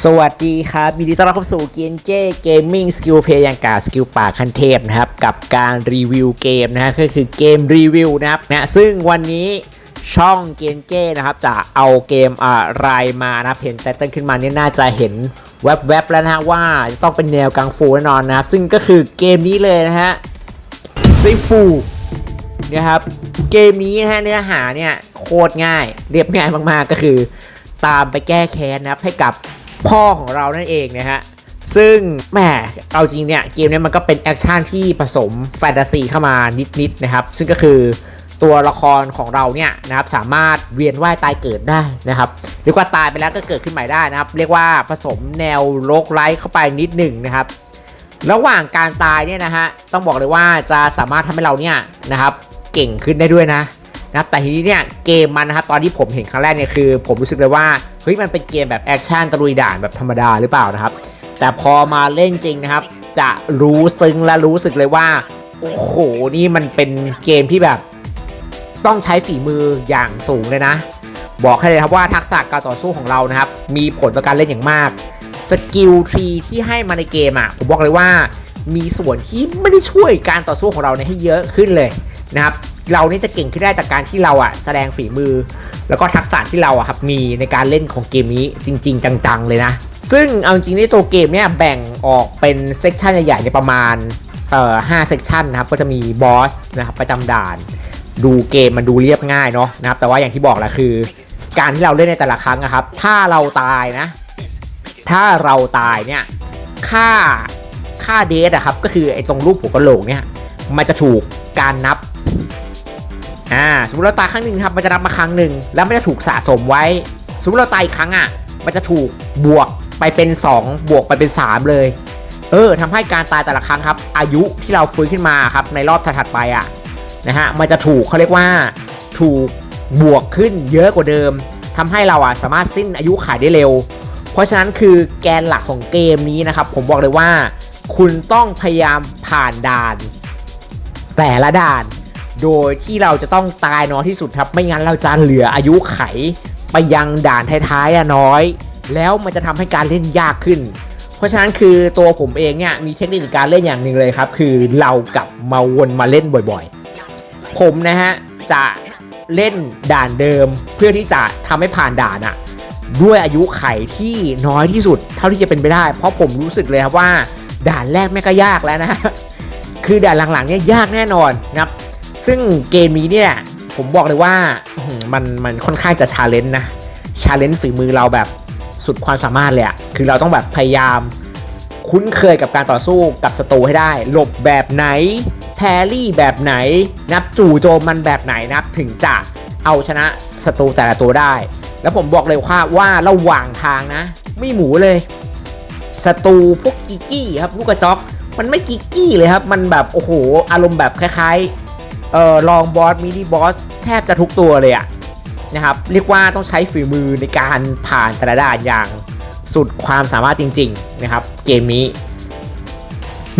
สวัสดีครับยินดีต้อนรับเข้าสู่เกมเจ้เกมมิ่งสกิลเพย์ยังกาสกิลปากคันเทพนะครับ กับการรีวิวเกมนะฮะก็คือเกมรีวิวนะครับนะซึ่งวันนี้ช่องเกมเจ้นะครับ จะเอาเกมอะไรมานะเห็นแต่ต้นขึ้นมานี่น่าจะเห็นแวบๆแล้วนะว่าจะต้องเป็นแนวกังฟูแน่นอนนะครับ ซึ่งก็คือเกมนี้เลยนะฮะซิฟูนะครับเกมนี้นะฮะเนื้อหาเนี่ยโคตรง่าย เรียบง่ายมากๆก็คือ ตามไปแก้แค้นนะครับให้กับ พ่อของเรานั่นเองนะฮะซึ่งแหมเอาจริงเนี่ย เกมนี้มันก็เป็นแอคชั่นที่ผสมแฟนตาซีเข้ามานิดๆนะครับ ซึ่งก็คือตัวละครของเราเนี่ยนะครับสามารถเวียนว่ายตายเกิดได้นะครับเรียกว่าตายไปแล้วก็เกิดขึ้นใหม่ได้นะครับ เรียกว่าผสมแนวโลกไลท์เข้าไปนิดหนึ่งนะครับ ระหว่างการตายเนี่ยนะฮะต้องบอกเลยว่าจะสามารถทำให้เราเนี่ยนะครับเก่งขึ้นได้ด้วยนะนะแต่ทีนี้เนี่ยเกมมันนะครับตอนที่ผมเห็นครั้งแรกเนี่ยคือ ผมรู้สึกเลยว่า เฮ้ยมันเป็นเกมแบบแอคชั่นตะลุยด่านแบบธรรมดาหรือเปล่านะครับ แต่พอมาเล่นจริงนะครับ จะรู้ซึ้งและรู้สึกเลยว่า โอ้โห นี่มันเป็นเกมที่แบบ ต้องใช้ฝีมืออย่างสูงเลยนะ บอกให้เลยครับว่าทักษะการต่อสู้ของเรานะครับ มีผลต่อการเล่นอย่างมากสกิลทรีที่ให้มาในเกมอะผมบอกเลยว่ามีส่วนที่ไม่ได้ช่วยการต่อสู้ของเราเนี่ยให้เยอะขึ้นเลยนะครับ เรานี่จะเก่งขึ้นได้จากการที่เราอะแสดงฝีมือ แล้วก็ทักษะที่เราอะครับมีในการเล่นของเกมนี้จริง ๆ จังๆเลยนะ ซึ่งเอาจริงๆในตัวเกมเนี่ยแบ่งออกเป็นเซกชันใหญ่ๆในประมาณเอ่อห้าเซกชันนะครับก็จะมีบอสนะครับประจำด่าน ดูเกมมันดูเรียบง่ายเนาะนะครับแต่ว่าอย่างที่บอกแหละคือ การที่เราเล่นในแต่ละครั้งนะครับ ถ้าเราตายนะ ถ้าเราตายเนี่ยค่าค่าเดทอะครับก็คือไอ้ตรงรูปหัวกะโหลกเนี่ยมันจะถูกการนับ อ่าสมมติเราตายครั้งหนึ่งครับมันจะนับมาครั้งหนึ่งแล้วมันจะถูกสะสมไว้ สมมติเราตายอีกครั้งอะ มันจะถูกบวกไปเป็น 2 บวกไปเป็น 3 เลย เออทำให้การตายแต่ละครั้งครับ อายุที่เราฟื้นขึ้นมาครับในรอบถัดไปอะนะฮะมันจะถูกเขาเรียกว่าถูกบวกขึ้นเยอะกว่าเดิมทำให้เราอะสามารถสิ้นอายุขายได้เร็ว เพราะฉะนั้นคือแกนหลักของเกมนี้นะครับ ผมบอกเลยว่า คุณต้องพยายามผ่านด่าน แต่ละด่าน โดยที่เราจะต้องตายน้อยที่สุดครับ ไม่งั้นเราจะเหลืออายุไขไปยังด่านท้ายๆน้อย แล้วมันจะทำให้การเล่นยากขึ้น เพราะฉะนั้นคือตัวผมเองเนี่ยมีเทคนิคการเล่นอย่างหนึ่งเลยครับ คือเรากลับมาวนมาเล่นบ่อยๆ ผมนะฮะจะเล่นด่านเดิม เพื่อที่จะทำให้ผ่านด่านอะด้วยอายุไขที่น้อยที่สุด เท่าที่จะเป็นไปได้ เพราะผมรู้สึกเลยครับว่า ด่านแรกแม่ก็ยากแล้วนะคือด่านหลังๆเนี่ยยากแน่นอนนะครับ ซึ่งเกมนี้เนี่ย ผมบอกเลยว่ามันมันค่อนข้างจะชาเลนจ์นะชาเลนจ์ฝีมือเราแบบสุดความสามารถเลยอะคือเราต้องแบบพยายามคุ้นเคยกับการต่อสู้กับศัตรูให้ได้ หลบแบบไหน แพรรี่แบบไหน นับจู่โจมมันแบบไหนนับถึงจะเอาชนะศัตรูแต่ละตัวได้ แล้วผมบอกเลยว่าว่าระหว่างทางนะ ไม่หมูเลยศัตรูพวกกิกกี้ครับลูกกระจอกมันไม่กิกกี้เลยครับ มันแบบโอ้โหอารมณ์แบบคล้ายๆ เอ่อลองบอสมินิบอสแทบจะทุกตัวเลยอะนะครับเรียกว่าต้องใช้ฝีมือในการผ่านแต่ละด่านอย่างสุดความสามารถจริง ๆนะครับ เกมนี้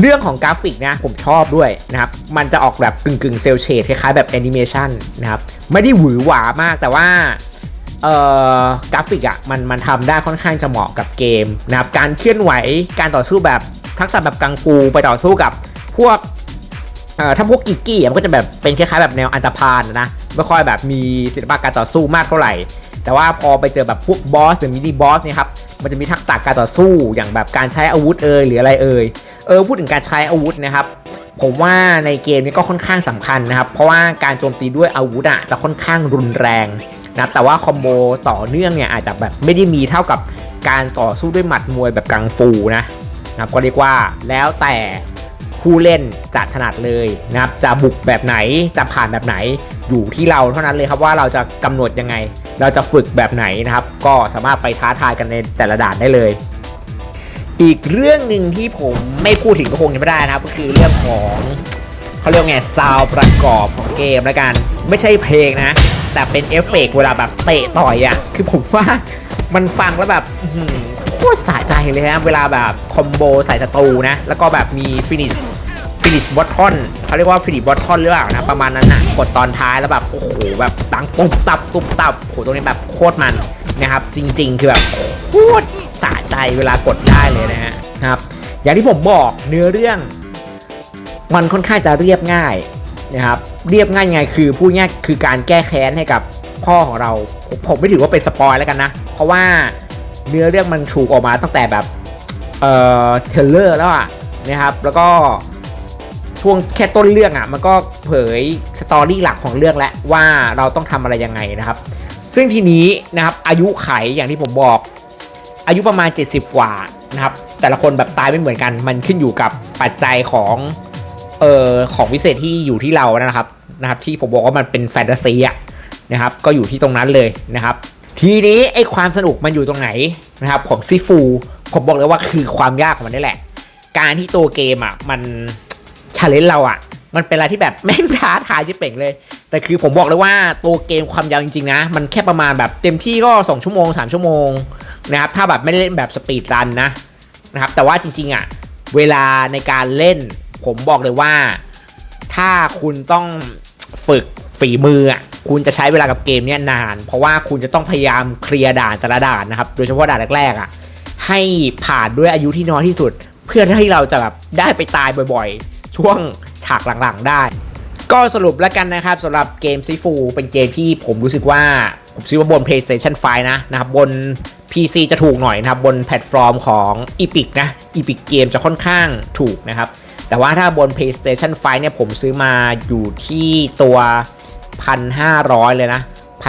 เรื่องของกราฟิกนะผมชอบด้วยนะครับ มันจะออกแบบกึ่งกึ่งเซลเชดคล้ายๆแบบแอนิเมชันนะครับ ไม่ได้หวือหวามากแต่ว่าเอ่อกราฟิกอะ่ะมันมันทำได้ค่อนข้างจะเหมาะกับเกมนะครับ การเคลื่อนไหวการต่อสู้แบบทักษะแบบกังฟูไปต่อสู้กับพวก อ่อถ้าพวกกิกกี้มันก็จะแบบเป็นคล้ายๆแบบแนวอันตรพานนะไม่ค่อยแบบมีศิลปะการต่อสู้มากเท่าไหร่ แต่ว่าพอไปเจอแบบพวกบอสหรือมินิบอสเนี่ยครับมันจะมีทักษะการต่อสู้อย่างแบบการใช้อาวุธเอยหรืออะไรเอยเออพูดถึงการใช้อาวุธนะครับผมว่าในเกมนี้ก็ค่อนข้างสำคัญนะครับ เพราะว่าการโจมตีด้วยอาวุธอะจะค่อนข้างรุนแรงนะแต่ว่าคอมโบต่อเนื่องเนี่ยอาจจะแบบไม่ได้มีเท่ากับการต่อสู้ด้วยหมัดมวยแบบกังฟูนะนะก็เรียกว่าแล้วแต่ ผู้เล่นจะถนัดเลยนะครับจะบุกแบบไหนจะผ่านแบบไหนอยู่ที่เราเท่านั้นเลยครับว่าเราจะกำหนดยังไง เราจะฝึกแบบไหนนะครับ ก็สามารถไปท้าทายกันในแต่ละด่านได้เลย อีกเรื่องหนึ่งที่ผมไม่พูดถึงก็คงจะไม่ได้นะครับ ก็คือเรื่องของเขาเรียกไงซาวประกอบของเกมแล้วกัน ไม่ใช่เพลงนะ แต่เป็นเอฟเฟกต์เวลาแบบเตะต่อยอะ่ะคือผมว่ามันฟังแล้วแบบโคตรสะใจเลยนะเวลาแบบคอมโบใส่ศัตรูนะ แล้วก็แบบมีฟินิช ฟินิชบอททอนเขาเรียกว่าฟินิชบอททอนหรือเปล่านะประมาณนั้นนะกดตอนท้ายแล้วแบบโอ้โหแบบตังตุบตับตุบตับโอ้โหตรงนี้แบบโคตรมันนะครับ จริง ๆ คือแบบโคตรสะใจเวลากดได้เลยนะฮะครับ อย่างที่ผมบอกเนื้อเรื่อง มันค่อนข้างจะเรียบง่ายนะครับเรียบง่ายยังไงคือพูดง่ายคือการแก้แค้นให้กับพ่อของเราผมผมไม่ถือว่าเป็นสปอยแล้วกันนะ เพราะว่าเนื้อเรื่องมันถูกออกมาตั้งแต่แบบเอ่อเทรลเลอร์แล้วอะนะครับ แล้วก็ ช่วงแค่ต้นเรื่องอะมันก็เผยสตอรี่หลักของเรื่องแล้วว่าเราต้องทำอะไรยังไงนะครับ ซึ่งทีนี้นะครับอายุไขอย่างที่ผมบอก อายุประมาณ 70 กว่านะครับแต่ละคนแบบตายไม่เหมือนกัน มันขึ้นอยู่กับปัจจัยของเอ่อของวิเศษที่อยู่ที่เรานะครับนะครับ ที่ผมบอกว่ามันเป็นแฟนตาซีอะนะครับก็อยู่ที่ตรงนั้นเลยนะครับ ทีนี้ไอ้ความสนุกมันอยู่ตรงไหนนะครับของซิฟูผมบอกเลยว่าคือความยากของมันนี่แหละ การที่ตัวเกมอะมัน เลนจ์เราอะ มันเป็นอะไรที่แบบแม่งท้าทายชิบเป่งเลย แต่คือผมบอกเลยว่าตัวเกมความยาวจริงๆนะ มันแค่ประมาณแบบเต็มที่ก็ 2 ชั่วโมง 3 ชั่วโมงนะครับ ถ้าแบบไม่เล่นแบบสปีดรันนะนะครับ แต่ว่าจริงๆอะ เวลาในการเล่น ผมบอกเลยว่า ถ้าคุณต้องฝึกฝีมืออะคุณจะใช้เวลากับเกมเนี้ยนาน เพราะว่าคุณจะต้องพยายามเคลียร์ด่านแต่ละด่านนะครับ โดยเฉพาะด่านแรกๆอะให้ผ่านด้วยอายุที่น้อยที่สุด เพื่อให้เราจะแบบได้ไปตายบ่อย ช่วงฉากหลังๆได้ ก็สรุปแล้วกันนะครับสำหรับเกมซีฟูเป็นเกมที่ผมรู้สึกว่า ผมซื้อมาบน PlayStation 5 นะนะครับบน PC จะถูกหน่อยนะครับบนแพลตฟอร์มของ Epic นะ Epic Game จะค่อนข้างถูกนะครับ แต่ว่าถ้าบน PlayStation 5 เนี่ยผมซื้อมาอยู่ที่ตัว 1,500 เลยนะ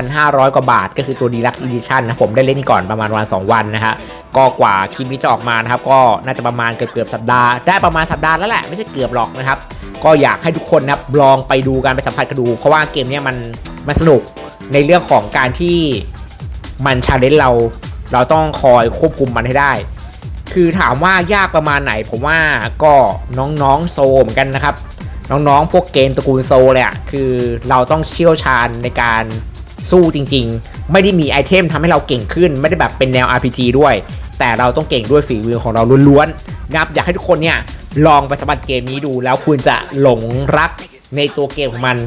1,500 กว่าบาท ก็คือตัว Deluxe Edition นะผมได้เล่นก่อนประมาณวัน2วันนะฮะก็กว่าคลิปนี้จะออกมานะครับก็น่าจะประมาณเกือบเกือบสัปดาห์ได้ประมาณสัปดาห์แล้วแหละไม่ใช่เกือบหรอกนะครับก็อยากให้ทุกคนนะครับลองไปดูกันไปสัมผัสกันดู เพราะว่าเกมนี้มันมันสนุกในเรื่องของการที่มันชาเลนจ์เรา เราต้องคอยควบคุมมันให้ได้ คือถามว่ายากประมาณไหน ผมว่าก็น้องๆโซเหมือนกันนะครับ น้องๆพวกเกมตระกูลโซเลยอะคือเราต้องเชี่ยวชาญในการ สู้จริง ๆ ไม่ได้มีไอเทมทำให้เราเก่งขึ้น ไม่ได้แบบเป็นแนว RPG ด้วย แต่เราต้องเก่งด้วยฝีมือของเราล้วนๆนะครับอยากให้ทุกคนเนี่ยลองไปสัมผัสเกมนี้ดูแล้วคุณจะหลงรักในตัวเกมของมัน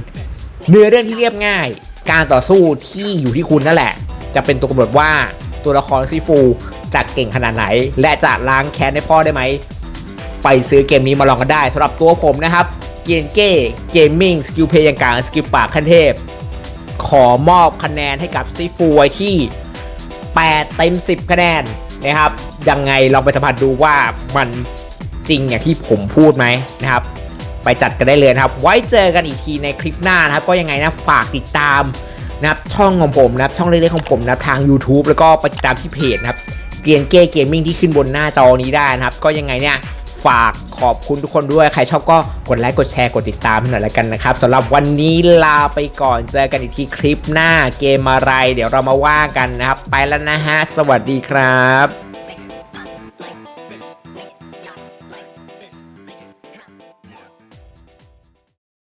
เนื้อเรื่องที่เรียบง่าย การต่อสู้ที่อยู่ที่คุณนั่นแหละ จะเป็นตัวกำหนดว่าตัวละครซีฟูจะเก่งขนาดไหน และจะล้างแค้นให้พ่อได้ไหม ไปซื้อเกมนี้มาลองกันได้สำหรับตัวผมนะครับเกียนเก้เกมมิ่งสกิลเพย์ย่างกลางสกิลปากขั้นเทพ ขอมอบคะแนนให้กับซีฟูไว้ที่ 8 เต็ม 10 คะแนนนะครับ ยังไงลองไปสัมผัสดูว่ามันจริงอย่างที่ผมพูดไหมนะครับ ไปจัดกันได้เลยนะครับ ไว้เจอกันอีกทีในคลิปหน้านะครับ ก็ยังไงนะฝากติดตามนะครับช่องของผมนะครับช่องเล็กๆของผมนะครับทาง YouTube แล้วก็ไปติดตามที่เพจนะครับเกียนเก้เกมมิ่งที่ขึ้นบนหน้าจอนี้ได้นะครับ ก็ยังไงเนี่ย ฝากขอบคุณทุกคนด้วย ใครชอบก็กดไลค์กดแชร์กดติดตามหน่อยละกันนะครับสำหรับวันนี้ลาไปก่อนเจอกันอีกทีคลิปหน้าเกมอะไร เดี๋ยวเรามาว่ากันนะครับ ไปแล้วนะฮะ สวัสดีครับ